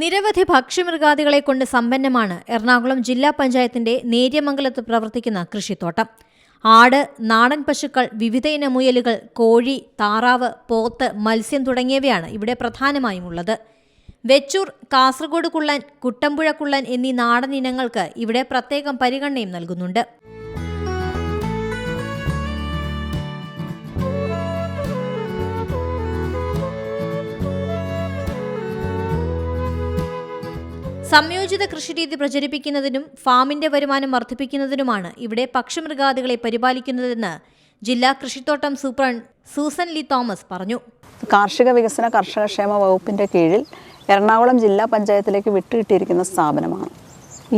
നിരവധി ഭക്ഷ്യമൃഗാദികളെ കൊണ്ട് സമ്പന്നമാണ് എറണാകുളം ജില്ലാ പഞ്ചായത്തിന്റെ നേര്യമംഗലത്ത് പ്രവർത്തിക്കുന്ന കൃഷിത്തോട്ടം. ആട് നാടൻ പശുക്കൾ വിവിധയിന മുയലുകൾ കോഴി താറാവ് പോത്ത് മത്സ്യം തുടങ്ങിയവയാണ് ഇവിടെ പ്രധാനമായും ഉള്ളത്. വെച്ചൂർ കാസർഗോഡ് കുള്ളൻ കുട്ടമ്പുഴ കുള്ളൻ എന്നീ നാടൻ ഇനങ്ങൾക്ക് ഇവിടെ പ്രത്യേകം പരിഗണനയും നൽകുന്നുണ്ട്. സംയോജിത കൃഷിരീതി പ്രചരിപ്പിക്കുന്നതിനും ഫാമിന്റെ വരുമാനം വർദ്ധിപ്പിക്കുന്നതിനുമാണ് ഇവിടെ പക്ഷിമൃഗാദികളെ പരിപാലിക്കുന്നതെന്ന് ജില്ലാ കൃഷിത്തോട്ടം സൂപ്രണ്ട് സൂസൻ ലി തോമസ് പറഞ്ഞു. കാർഷിക വികസന കർഷകക്ഷേമ വകുപ്പിന്റെ കീഴിൽ എറണാകുളം ജില്ലാ പഞ്ചായത്തിലേക്ക് വിട്ടുകിട്ടിയിരിക്കുന്ന സ്ഥാപനമാണ്.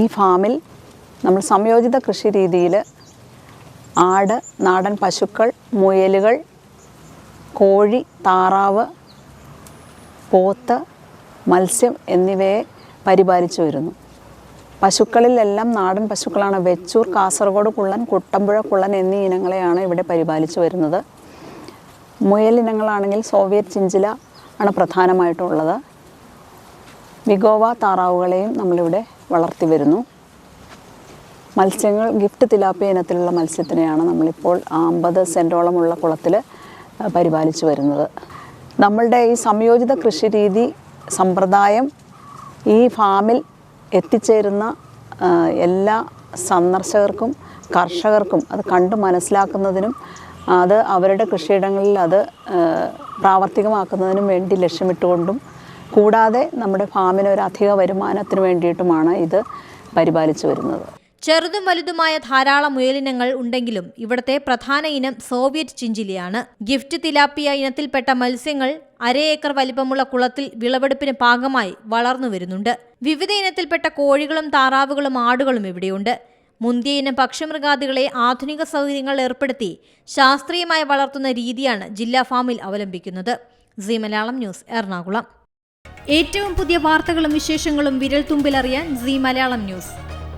ഈ ഫാമിൽ നമ്മൾ സംയോജിത കൃഷി രീതിയിൽ ആട് നാടൻ പശുക്കൾ മുയലുകൾ കോഴി താറാവ് പോത്ത് മത്സ്യം എന്നിവയെ പരിപാലിച്ചു വരുന്നു. പശുക്കളിലെല്ലാം നാടൻ പശുക്കളാണ്. വെച്ചൂർ കാസർഗോഡ് കുള്ളൻ കുട്ടമ്പുഴ കുള്ളൻ എന്നീ ഇനങ്ങളെയാണ് ഇവിടെ പരിപാലിച്ചു വരുന്നത്. മുയൽ ഇനങ്ങളാണെങ്കിൽ സോവിയറ്റ് ചിഞ്ചില ആണ് പ്രധാനമായിട്ടുള്ളത്. വിഗോവ താറാവുകളെയും നമ്മളിവിടെ വളർത്തി വരുന്നു. മത്സ്യങ്ങൾ ഗിഫ്റ്റ് തിലാപ്പിയ ഇനത്തിലുള്ള മത്സ്യത്തിനെയാണ് നമ്മളിപ്പോൾ അമ്പത് സെന്റോളമുള്ള കുളത്തിൽ പരിപാലിച്ചു വരുന്നത്. നമ്മളുടെ ഈ സംയോജിത കൃഷി രീതി സമ്പ്രദായം ഈ ഫാമിൽ എത്തിച്ചേരുന്ന എല്ലാ സന്ദർശകർക്കും കർഷകർക്കും അത് കണ്ട് മനസ്സിലാക്കുന്നതിനും അത് അവരുടെ കൃഷിയിടങ്ങളിൽ അത് പ്രാവർത്തികമാക്കുന്നതിനും വേണ്ടി ലക്ഷ്യമിട്ടുകൊണ്ടും കൂടാതെ നമ്മുടെ ഫാമിന് ഒരു അധിക വരുമാനത്തിന് വേണ്ടിയിട്ടുമാണ് ഇത് പരിപാലിച്ചു വരുന്നത്. ചെറുതും വലുതുമായ ധാരാളം മുയലിനങ്ങൾ ഉണ്ടെങ്കിലും ഇവിടത്തെ പ്രധാന ഇനം സോവിയറ്റ് ചിഞ്ചിലിയാണ്. ഗിഫ്റ്റ് തിലാപ്പിയ ഇനത്തിൽപ്പെട്ട മത്സ്യങ്ങൾ അര ഏക്കർ വലിപ്പമുള്ള കുളത്തിൽ വിളവെടുപ്പിന് പാകമായി വളർന്നു വരുന്നുണ്ട്. വിവിധ ഇനത്തിൽപ്പെട്ട കോഴികളും താറാവുകളും ആടുകളും ഇവിടെയുണ്ട്. മുന്തിയ ഇനം പക്ഷിമൃഗാദികളെ ആധുനിക സൗകര്യങ്ങൾ ഏർപ്പെടുത്തി ശാസ്ത്രീയമായി വളർത്തുന്ന രീതിയാണ് ജില്ലാ ഫാമിൽ അവലംബിക്കുന്നത്. C Malayalam news Ernakulam. ഏറ്റവും പുതിയ വാർത്തകളും വിശേഷങ്ങളും വിരൽ തുമ്പിലറിയാൻ സി മലയാളം ന്യൂസ്.